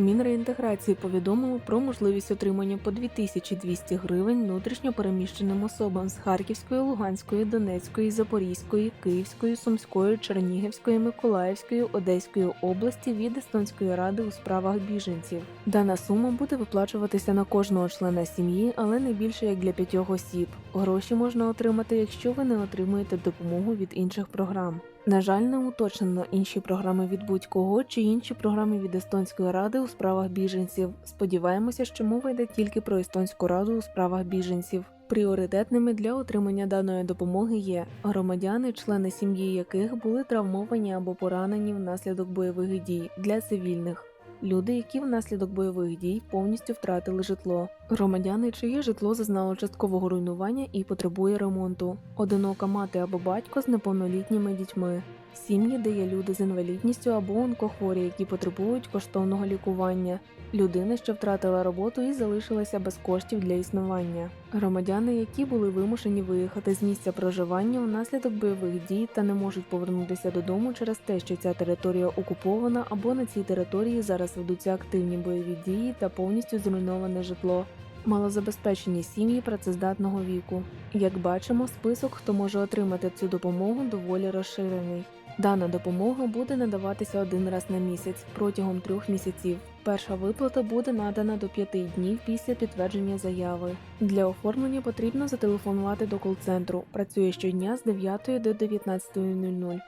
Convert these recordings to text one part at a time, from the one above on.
Мінреінтеграції повідомило про можливість отримання по 2200 гривень внутрішньо переміщеним особам з Харківської, Луганської, Донецької, Запорізької, Київської, Сумської, Чернігівської, Миколаївської, Одеської області від Естонської ради у справах біженців. Дана сума буде виплачуватися на кожного члена сім'ї, але не більше як для п'ятьох осіб. Гроші можна отримати, якщо ви не отримуєте допомогу від інших програм. На жаль, не уточнено інші програми від будь-кого чи інші програми від Естонської ради у справах біженців. Сподіваємося, що мова йде тільки про Естонську раду у справах біженців. Пріоритетними для отримання даної допомоги є громадяни, члени сім'ї яких були травмовані або поранені внаслідок бойових дій для цивільних. Люди, які внаслідок бойових дій повністю втратили житло, громадяни, чиє житло зазнало часткового руйнування і потребує ремонту, одинока мати або батько з неповнолітніми дітьми, сім'ї, де є люди з інвалідністю або онкохворі, які потребують коштовного лікування, людина, що втратила роботу і залишилася без коштів для існування, громадяни, які були вимушені виїхати з місця проживання внаслідок бойових дій та не можуть повернутися додому через те, що ця територія окупована або на цій території зараз ведуться активні бойові дії та повністю зруйноване житло. Малозабезпечені сім'ї працездатного віку. Як бачимо, список, хто може отримати цю допомогу, доволі розширений. Дана допомога буде надаватися один раз на місяць протягом трьох місяців. Перша виплата буде надана до п'яти днів після підтвердження заяви. Для оформлення потрібно зателефонувати до кол-центру. Працює щодня з 9 до 19.00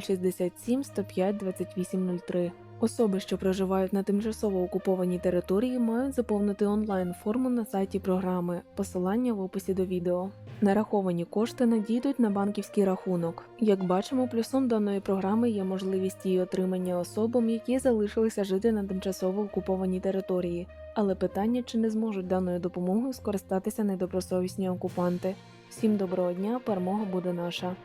067 105 2803. Особи, що проживають на тимчасово окупованій території, мають заповнити онлайн форму на сайті програми. Посилання в описі до відео. Нараховані кошти надійдуть на банківський рахунок. Як бачимо, плюсом даної програми є можливість її отримання особам, які залишилися жити на тимчасово окупованій території. Але питання, чи не зможуть даною допомогою скористатися недобросовісні окупанти. Всім доброго дня, перемога буде наша.